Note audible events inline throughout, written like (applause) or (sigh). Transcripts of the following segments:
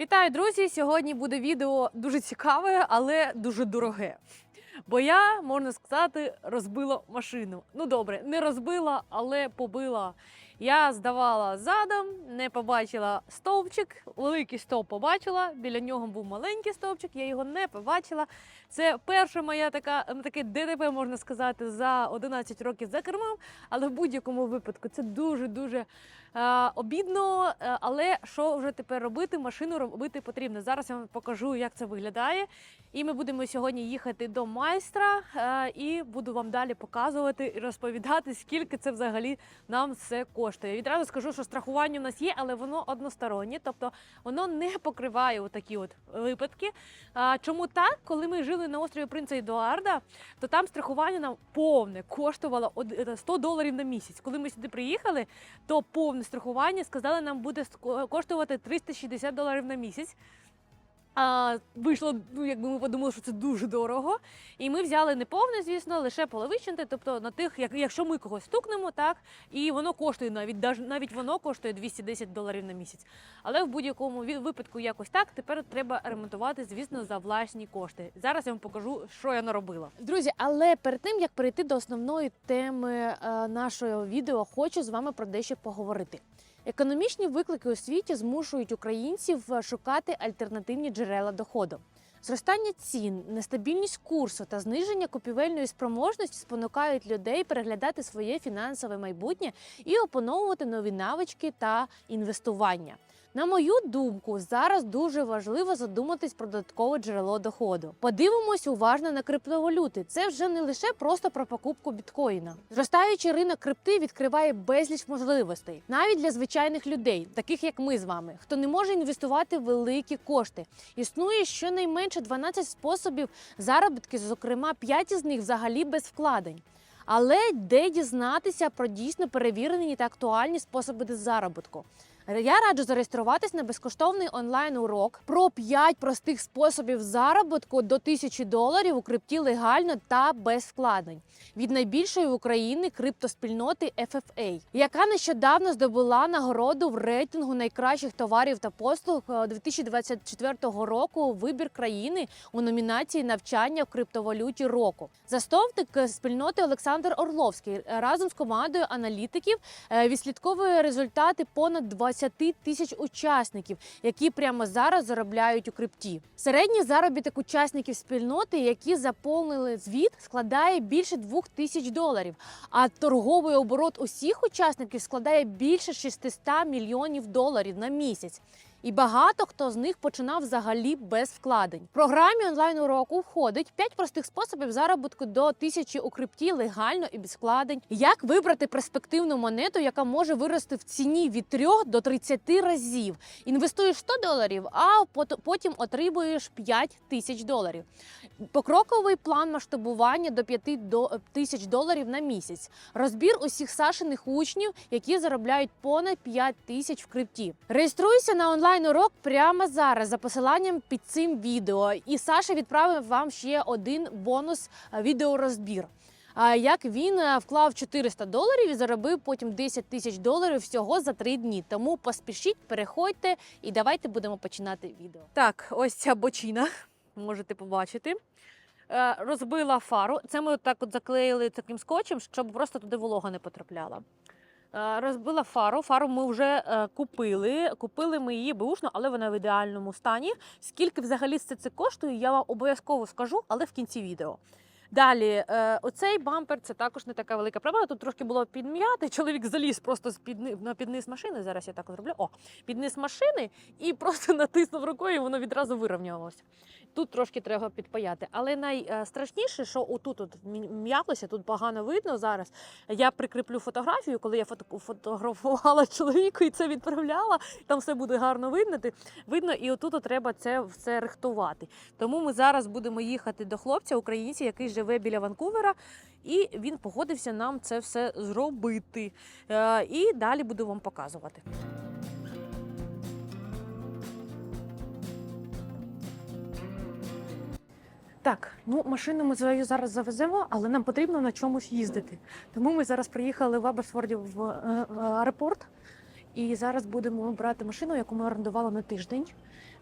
Вітаю, друзі! Сьогодні буде відео дуже цікаве, але дуже дороге. Бо я, можна сказати, розбила машину. Ну добре, не розбила, але побила. Я здавала задом, не побачила стовпчик. Великий стовп побачила. Біля нього був маленький стовпчик, я його не побачила. Це перша моя така таке ДТП, можна сказати, за 11 років за кермом. Але в будь-якому випадку це дуже дуже е, обідно. Е, але що вже тепер робити? Машину робити потрібно. Зараз я вам покажу, як це виглядає. І ми будемо сьогодні їхати до майстра е, і буду вам далі показувати і розповідати, скільки це взагалі нам все коштує. Відразу скажу, що страхування у нас є, але воно одностороннє, тобто воно не покриває такі от випадки. А, чому так? Коли ми жили на острові Принца Едуарда, то там страхування нам повне коштувало е, 100 доларів на місяць. Коли ми сюди приїхали, то повне страхування сказали, нам буде коштувати 360 доларів на місяць. А, вийшло, ну якби ми подумали, що це дуже дорого. І ми взяли не повне, звісно, лише половиченте. Тобто на тих, як, якщо ми когось стукнемо, так і воно коштує навіть навіть воно коштує 210 доларів на місяць. Але в будь-якому випадку якось так. Тепер треба ремонтувати, звісно, за власні кошти. Зараз я вам покажу, що я наробила. Друзі, але перед тим як перейти до основної теми е, нашого відео, хочу з вами про дещо поговорити. Економічні виклики у світі змушують українців е, шукати альтернативні джерела доходу. Зростання цін, нестабільність курсу та зниження купівельної спроможності спонукають людей переглядати своє фінансове майбутнє і опановувати нові навички та інвестування. На мою думку, зараз дуже важливо задуматись про додаткове джерело доходу. Подивимось уважно на криптовалюти. Це вже не лише просто про покупку біткоїна. Зростаючий ринок крипти відкриває безліч можливостей, навіть для звичайних людей, таких як ми з вами, хто не може інвестувати великі кошти. Існує щонайменше 12 способів заробітки, зокрема 5 із них взагалі без вкладень. Але де дізнатися про дійсно перевірені та актуальні способи заробітку? Я раджу зареєструватись на безкоштовний онлайн-урок про 5 простих способів заробітку до 1000 доларів у крипті легально та без вкладень від найбільшої в Україні криптоспільноти FFA, яка нещодавно здобула нагороду в рейтингу найкращих товарів та послуг е, 2024 року. Вибір країни у номінації навчання в криптовалюті року. Засновник е, спільноти Олександр Орловський е, разом з командою аналітиків е, відслідковує результати понад 20 тисяч учасників, які прямо зараз заробляють у крипті. Середній заробіток учасників спільноти, які заповнили звіт, складає більше 2 тисяч доларів. А торговий оборот усіх учасників складає більше 600 мільйонів доларів на місяць. І багато хто з них починав взагалі без вкладень. В програмі онлайн уроку входить 5 простих способів заробітку до тисячі у крипті легально і без вкладень. Як вибрати перспективну монету, яка може вирости в ціні від 3 до 30 разів. Інвестуєш 100 доларів, а потім отримуєш 5 тисяч доларів. Покроковий план масштабування до 5 до- тисяч доларів на місяць. Розбір усіх Сашиних учнів, які заробляють понад 5 тисяч в крипті. Реєструйся на онлайн-урок прямо зараз за посиланням під цим відео. І Саша відправив вам ще один бонус е, відеорозбір. Як він е, вклав 400 доларів і заробив потім 10 тисяч доларів всього за 3 дні. Тому поспішіть, переходьте і давайте будемо починати відео. Так, ось ця бочина, можете побачити. Е, Розбила фару. Це ми так от заклеїли таким скотчем, щоб просто туди волога не потрапляла. Е, Розбила фару. Фару ми вже е, купили. Купили ми її бушно, але вона в ідеальному стані. Скільки взагалі це коштує, я вам обов'язково скажу, але в кінці відео. Далі, е, оцей бампер це також не така велика проблема. Тут трошки було підм'яти. (laughs) Чоловік заліз просто з під, на підниз машини. Зараз я так зроблю. О, підниз машини і (laughs) просто натиснув рукою, і воно відразу вирівнялося. Тут трошки треба підпаяти. Але найстрашніше, що отут от м'ялося, тут погано видно зараз. Я прикріплю фотографію, коли я фото- фотографувала (laughs) чоловіку і це відправляла. Там все буде гарно видно. видно, і отут треба це все рихтувати. Тому ми зараз будемо їхати до хлопця, українця, який живе біля Ванкувера, і він погодився нам це все зробити. Е, І далі буду вам показувати. Так, ну машину ми свою зараз завеземо, але нам потрібно на чомусь їздити. Тому ми зараз приїхали в Аберсфорді в е, е, аеропорт І зараз будемо брати машину, яку ми орендували на тиждень.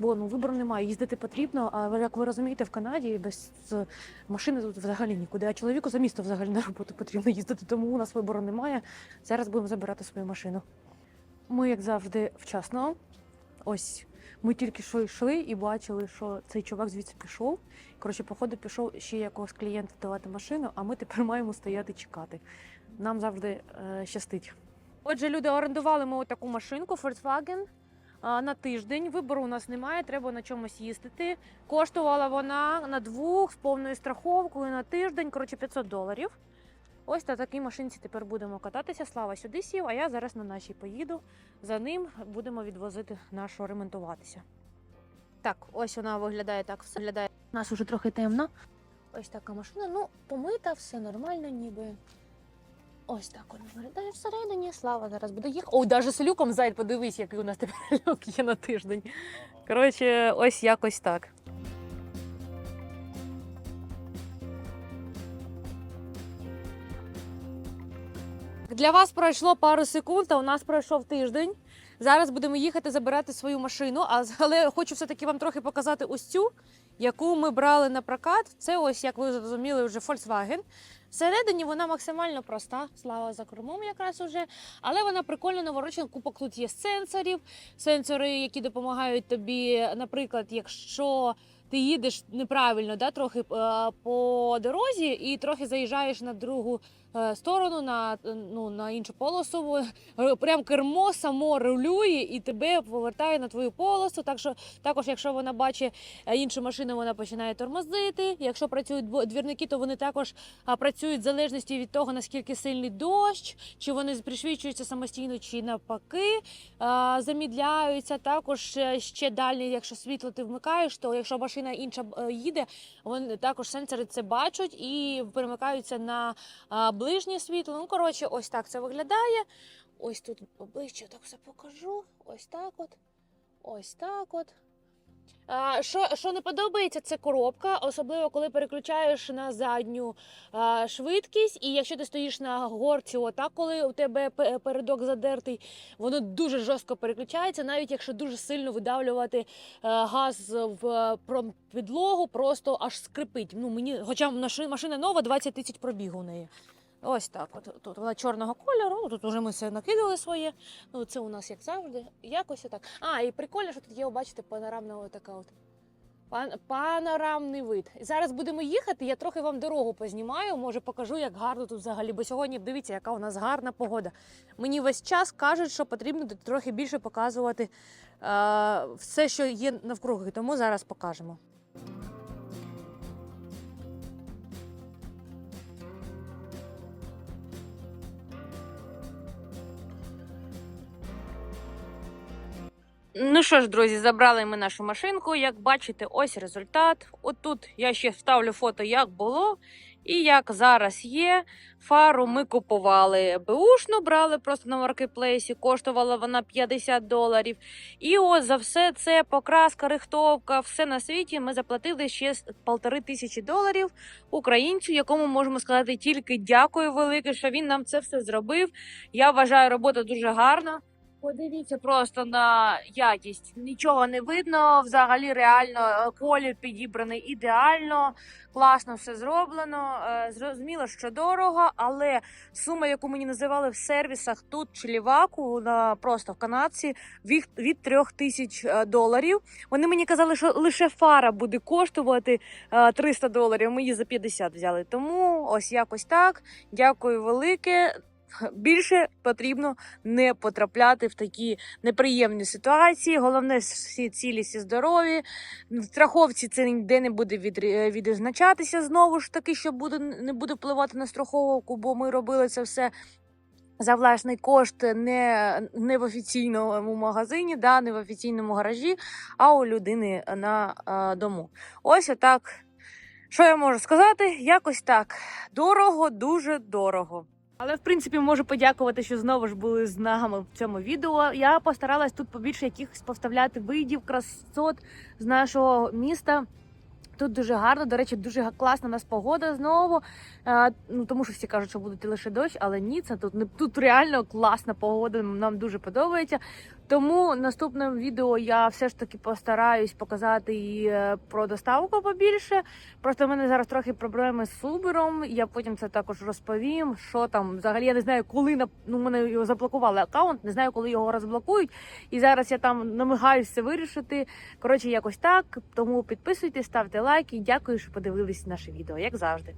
Бо ну вибору немає. Їздити потрібно. А як ви розумієте, в Канаді без машини тут взагалі нікуди. А чоловіку за місто взагалі на роботу потрібно їздити, тому у нас вибору немає. Зараз будемо забирати свою машину. Ми, як завжди, вчасно. Ось ми тільки що йшли і бачили, що цей чувак звідси пішов. Коротше, походу, пішов ще якогось клієнта давати машину, а ми тепер маємо стояти чекати. Нам завжди е, щастить. Отже, люди орендували ми таку машинку Volkswagen на тиждень. Вибору у нас немає, треба на чомусь їздити. Коштувала вона на двох з повною страховкою на тиждень, коротше, 500 доларів. Ось на такій машинці тепер будемо кататися. Слава сюди сів, а я зараз на нашій поїду. За ним будемо відвозити нашу ремонтуватися. Так, ось вона виглядає так. Все виглядає. У нас уже трохи темно. Ось така машина. Ну, помита, все нормально, ніби. Ось так вона виглядає всередині. Слава зараз буде їхати. О, навіть з люком зайд, подивись, який у нас тепер (laughs) люк є на тиждень. Коротше, ось якось так. Для вас пройшло пару секунд, а у нас пройшов тиждень. Зараз будемо їхати забирати свою машину, але хочу все-таки вам трохи показати ось цю, яку ми брали на прокат. Це ось, як ви зрозуміли, вже Volkswagen. Всередині вона максимально проста, слава за кермом якраз уже. Але вона прикольно наворочена. Купок тут є сенсорів, сенсори, які допомагають тобі, наприклад, якщо ти їдеш неправильно, да, трохи е, по дорозі і трохи заїжджаєш на другу сторону, на, е, ну, на іншу полосу. е, Прям кермо само рулює і тебе повертає на твою полосу. Так що також, якщо вона бачить е, іншу машину, вона починає тормозити. Якщо працюють двірники, то вони також працюють в залежності від того, наскільки сильний дощ, чи вони пришвидшуються самостійно, чи навпаки замідляються. Також е, ще далі, якщо світло ти вмикаєш, то якщо машина інша е, їде, вони також сенсори це бачать і перемикаються на ближнє світло. Ну, коротше, ось так це виглядає. Ось тут обличчя так все покажу. Ось так от. Ось так от. А, що, що не подобається, це коробка, особливо коли переключаєш на задню а, швидкість. І якщо ти стоїш на горці, отак, коли у тебе передок задертий, воно дуже жорстко переключається, навіть якщо дуже сильно видавлювати е, газ в підлогу, просто аж скрипить. Ну, мені, хоча машина нова, 20 тисяч пробігу у неї. Ось так. От тут вона чорного кольору. ну, Тут вже ми все накидали своє. Ну, це у нас як завжди. Якось отак. А, і прикольно, що тут є, бачите, панорамна така от. Пан, панорамний вид. Зараз будемо їхати. Я трохи вам дорогу познімаю. Може, покажу, як гарно тут взагалі. Бо сьогодні дивіться, яка у нас гарна погода. Мені весь час кажуть, що потрібно трохи більше показувати е, все, що є навкруги. Тому зараз покажемо. Ну що ж, друзі, забрали ми нашу машинку. Як бачите, ось результат. От тут я ще вставлю фото, як було. І як зараз є, фару ми купували беушну, брали просто на маркетплейсі, коштувала вона 50 доларів. І ось за все це покраска, рихтовка, все на світі ми заплатили ще полтори тисячі доларів українцю, якому можемо сказати тільки дякую велике, що він нам це все зробив. Я вважаю, робота дуже гарна. Подивіться просто на якість. Нічого не видно. Взагалі, реально е, колір підібраний ідеально, класно все зроблено. Е, Зрозуміло, що дорого, але сума, яку мені називали в сервісах тут чи ліваку, на просто в канадці, від, трьох тисяч е, доларів. Вони мені казали, що лише фара буде коштувати е, 300 доларів. Ми її за 50 взяли. Тому ось якось так. Дякую велике. Більше потрібно не потрапляти в такі неприємні ситуації. Головне, всі цілі, всі здорові. В страховці це ніде не буде відрі- відзначатися знову ж таки, що буде не буде впливати на страховку, бо ми робили це все. За власний кошт не, не в офіційному магазині, да, не в офіційному гаражі, а у людини на а, дому. Ось отак. Що я можу сказати? Якось так. Дорого, дуже дорого. Але в принципі можу подякувати, що знову ж були з нами в цьому відео. Я постаралась тут побільше якихось поставляти видів, красот з нашого міста. Тут дуже гарно. До речі, дуже класна у нас погода знову. А, ну тому що всі кажуть, що буде лише дощ, але ні, це тут не тут реально класна погода. Нам дуже подобається. Тому наступним відео я все ж таки постараюсь показати і е, про доставку побільше. Просто в мене зараз трохи проблеми з Субером. Я потім це також розповім. Що там взагалі я не знаю, коли на ну мене його заблокували аккаунт, не знаю, коли його розблокують. І зараз я там намагаюся вирішити. Коротше, якось так. Тому підписуйтесь, ставте лайки. Дякую, що подивились наше відео, як завжди.